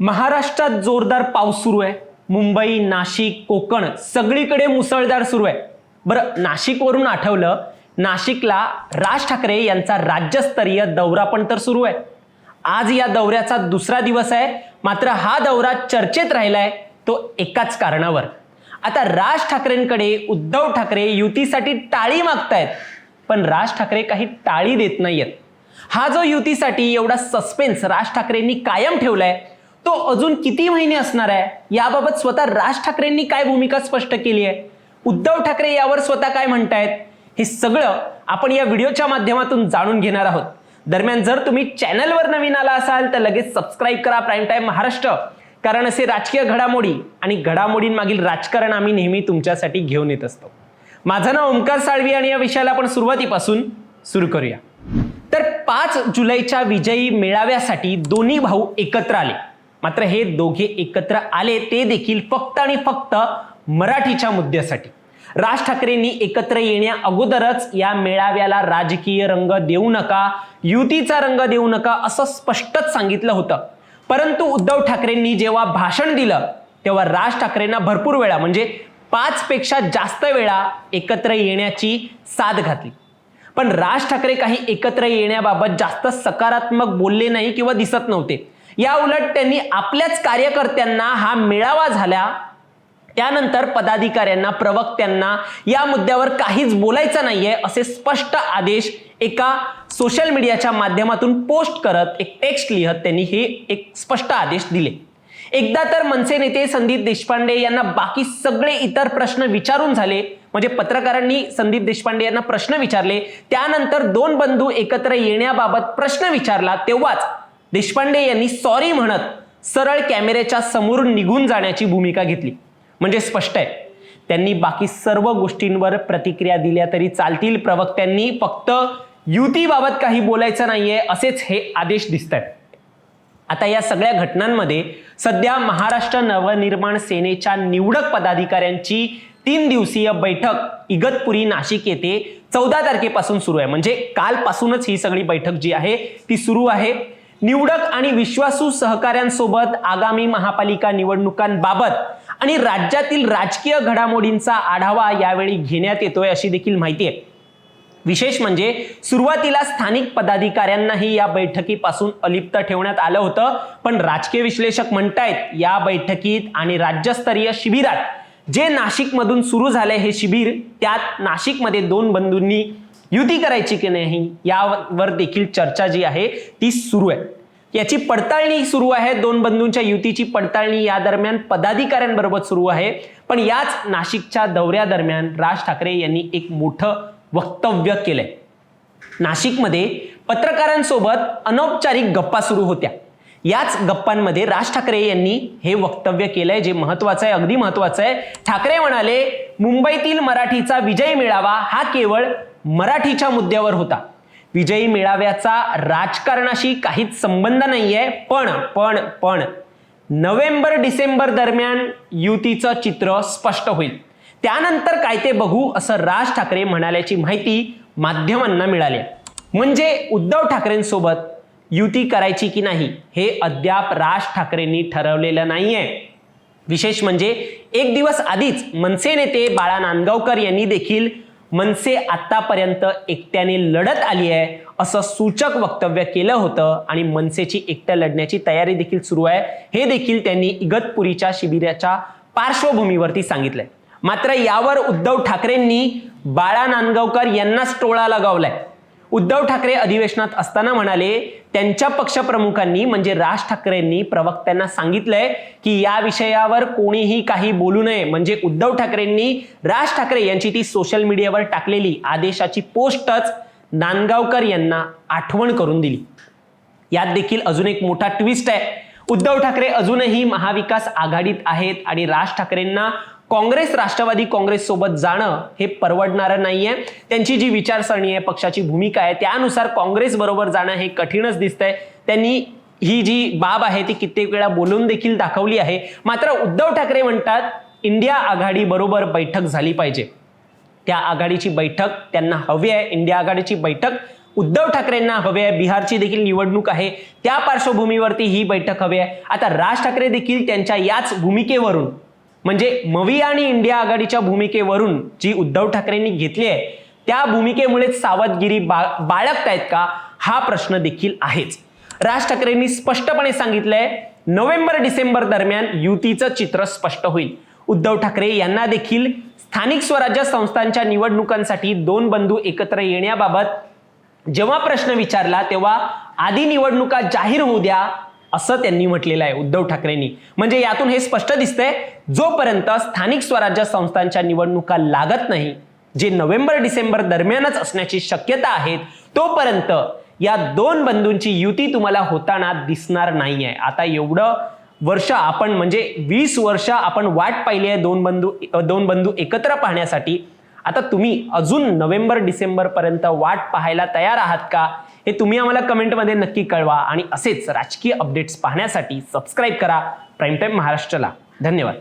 महाराष्ट्रात जोरदार पाऊस सुरू आहे. मुंबई नाशिक कोकण सगळीकडे मुसळधार सुरू आहे. बरं नाशिकवरून आठवलं नाशिकला राज ठाकरे यांचा राज्यस्तरीय दौरा पण तर सुरू आहे. आज या दौऱ्याचा दुसरा दिवस आहे. मात्र हा दौरा चर्चेत राहिलाय तो एकाच कारणावर. आता राज ठाकरेंकडे उद्धव ठाकरे युतीसाठी टाळी मागतायत पण राज ठाकरे काही टाळी देत नाहीयेत. हा जो युतीसाठी एवढा सस्पेन्स राज ठाकरेंनी कायम ठेवलाय तो अजून किती महिने असणार आहे? याबाबत स्वतः राज ठाकरेंनी काय भूमिका स्पष्ट केली आहे? उद्धव ठाकरे यावर स्वतः काय म्हणतायत? हे सगळं आपण या व्हिडिओच्या माध्यमातून जाणून घेणार आहोत. दरम्यान जर तुम्ही चॅनलवर नवीन आला असाल तर लगेच सबस्क्राईब करा. Prime time Maharashtra. कारण असे राजकीय घडामोडी आणि घडामोडींमागील राजकारण आम्ही नेहमी तुमच्यासाठी घेऊन येत असतो. माझं नाव ओंकार साळवी आणि या विषयाला आपण सुरुवातीपासून सुरू करूया. तर पाच जुलैच्या विजयी मेळाव्यासाठी दोन्ही भाऊ एकत्र आले. मात्र हे दोघे एकत्र आले ते देखील फक्त आणि फक्त मराठीच्या मुद्द्यासाठी. राज ठाकरेंनी एकत्र येण्या अगोदरच या मेळाव्याला राजकीय रंग देऊ नका युतीचा रंग देऊ नका असं स्पष्टच सांगितलं होतं. परंतु उद्धव ठाकरेंनी जेव्हा भाषण दिलं तेव्हा राज ठाकरेंना भरपूर वेळा म्हणजे पाच पेक्षा जास्त वेळा एकत्र येण्याची साथ घातली. पण राज ठाकरे काही एकत्र येण्याबाबत जास्त सकारात्मक बोलले नाही किंवा दिसत नव्हते. या उलट त्यांनी आपल्याच कार्यकर्त्यांना हा मेळावा झाला. त्यानंतर पदाधिकाऱ्यांना प्रवक्त्यांना या मुद्द्यावर काहीच बोलायचं नाहीये असे स्पष्ट आदेश एका सोशल मीडियाच्या माध्यमातून पोस्ट करत एक टेक्स्ट लिहत त्यांनी हे एक स्पष्ट आदेश दिले. एकदा तर मनसे नेते संदीप देशपांडे यांना बाकी सगळे इतर प्रश्न विचारून झाले. म्हणजे पत्रकारांनी संदीप देशपांडे यांना प्रश्न विचारले. त्यानंतर दोन बंधू एकत्र येण्याबाबत प्रश्न विचारला. तेव्हाच देशपांडे यांनी सॉरी म्हणत सरळ कॅमेऱ्याच्या समोर निघून जाण्याची भूमिका घेतली. म्हणजे स्पष्ट आहे. त्यांनी बाकी सर्व गोष्टींवर प्रतिक्रिया दिल्या तरी चालतील प्रवक्त्यांनी फक्त युतीबाबत काही बोलायचं नाहीये असेच हे आदेश दिसत आहेत आता या सगळ्या घटनांमध्ये सध्या महाराष्ट्र नवनिर्माण सेनेच्या निवडक पदाधिकाऱ्यांची तीन दिवसीय बैठक इगतपुरी नाशिक येथे चौदा तारखेपासून सुरू आहे. म्हणजे कालपासूनच ही सगळी बैठक जी आहे ती सुरू आहे. निवडक आणि विश्वासू सहकाऱ्यांसोबत आगामी महापालिका निवडणुकांबाबत आणि राज्यातील राजकीय घडामोडींचा आढावा यावेळी घेण्यात येतोय अशी देखील माहिती आहे. विशेष म्हणजे सुरुवातीला स्थानिक पदाधिकाऱ्यांनाही या बैठकीपासून अलिप्त ठेवण्यात आलं होतं पण राजकीय विश्लेषक म्हणतायत या बैठकीत आणि राज्यस्तरीय शिबिरात जे नाशिकमधून सुरू झालंय हे शिबिर त्यात नाशिकमध्ये दोन बंधूंनी युती करायची की नाही यावर देखील चर्चा जी आहे ती सुरू आहे. याची पडताळणी सुरू आहे. दोन बंधूंच्या युतीची पडताळणी या दरम्यान पदाधिकाऱ्यांबरोबर सुरू आहे. पण याच नाशिकच्या दौऱ्यादरम्यान राज ठाकरे यांनी एक मोठं वक्तव्य केलंय. नाशिकमध्ये पत्रकारांसोबत अनौपचारिक गप्पा सुरू होत्या. याच गप्पांमध्ये राज ठाकरे यांनी हे वक्तव्य केलंय जे महत्वाचं आहे अगदी महत्वाचं आहे. ठाकरे म्हणाले मुंबईतील मराठीचा विजय मिळावा हा केवळ मराठीच्या मुद्द्यावर होता. विजयी मेळाव्याचा राजकारणाशी काहीच संबंध नाहीये पण पण पण नोव्हेंबर डिसेंबर दरम्यान युतीचं चित्र स्पष्ट होईल. त्यानंतर काय ते बघू असं राज ठाकरे म्हणाल्याची माहिती माध्यमांना मिळाली म्हणजे उद्धव ठाकरेंसोबत युती करायची की नाही हे अद्याप राज ठाकरेंनी ठरवलेलं नाहीये. विशेष म्हणजे एक दिवस आधीच मनसे नेते बाळा नांदगावकर यांनी देखील मनसे आतापर्यंत एकट्याने लढत आली आहे असं सूचक वक्तव्य केलं होतं आणि मनसेची एकट्या लढण्याची तयारी देखील सुरू आहे. हे देखील त्यांनी इगतपुरीच्या शिबिराच्या पार्श्वभूमीवरती सांगितलंय. मात्र यावर उद्धव ठाकरेंनी बाळा नांदगावकर यांनाच टोळा लगावलाय. उद्धव ठाकरे अधिवेशनात असताना म्हणाले त्यांच्या पक्षप्रमुखांनी म्हणजे राज ठाकरेंनी प्रवक्त्यांना सांगितलंय की या विषयावर कोणीही काही बोलू नये. म्हणजे उद्धव ठाकरेंनी राज ठाकरे यांची ती सोशल मीडियावर टाकलेली आदेशाची पोस्टच नांदगावकर यांना आठवण करून दिली. यात देखील अजून एक मोठा ट्विस्ट आहे. उद्धव ठाकरे अजूनही महाविकास आघाडीत आहेत आणि राज ठाकरेंना काँग्रेस राष्ट्रवादी काँग्रेस सोबत जाणं हे परवडणारं नाहीये. त्यांची जी विचारसरणी आहे पक्षाची भूमिका आहे त्यानुसार काँग्रेस बरोबर जाणं हे कठीणच दिसतंय. त्यांनी ही जी बाब आहे ती कित्येक वेळा बोलून देखील दाखवली आहे. मात्र उद्धव ठाकरे म्हणतात इंडिया आघाडी बरोबर बैठक झाली पाहिजे. त्या आघाडीची बैठक त्यांना हवी आहे. इंडिया आघाडीची बैठक उद्धव ठाकरेंना हवे आहे. बिहारची देखील निवडणूक आहे. त्या पार्श्वभूमीवरती ही बैठक हवी आहे. आता राज ठाकरे देखील त्यांच्या याच भूमिकेवरून म्हणजे मवी आणि इंडिया आघाडीच्या भूमिकेवरून जी उद्धव ठाकरेंनी घेतली आहे त्या भूमिकेमुळेच सावधगिरी बा बाळगतायत का हा प्रश्न देखील आहेच. राज ठाकरेंनी स्पष्टपणे सांगितलंय नोव्हेंबर डिसेंबर दरम्यान युतीचं चित्र स्पष्ट होईल. उद्धव ठाकरे यांना देखील स्थानिक स्वराज्य संस्थांच्या निवडणुकांसाठी दोन बंधू एकत्र येण्याबाबत जेव्हा प्रश्न विचारला तेव्हा आधी निवडणुका जाहीर होऊ द्या असं त्यांनी म्हटलेलं आहे उद्धव ठाकरेंनी. म्हणजे यातून हे स्पष्ट दिसतंय जोपर्यंत स्थानिक स्वराज्य संस्थांच्या निवडणुका लागत नाही जे नोव्हेंबर डिसेंबर दरम्यानच असण्याची शक्यता आहेत तोपर्यंत या दोन बंधूंची युती तुम्हाला होताना दिसणार नाही आहे आता एवढं वर्ष आपण म्हणजे वीस वर्ष आपण वाट पाहिली आहे दोन बंधू दोन बंधू एकत्र पाहण्यासाठी. आता तुम्ही अजून नोव्हेंबर डिसेंबरपर्यंत वाट पाहायला तयार आहात का? हे तुम्ही आम्हाला कमेंटमध्ये नक्की कळवा आणि असेच राजकीय अपडेट्स पाहण्यासाठी सबस्क्राईब करा. प्राईम टाईम महाराष्ट्राला. धन्यवाद.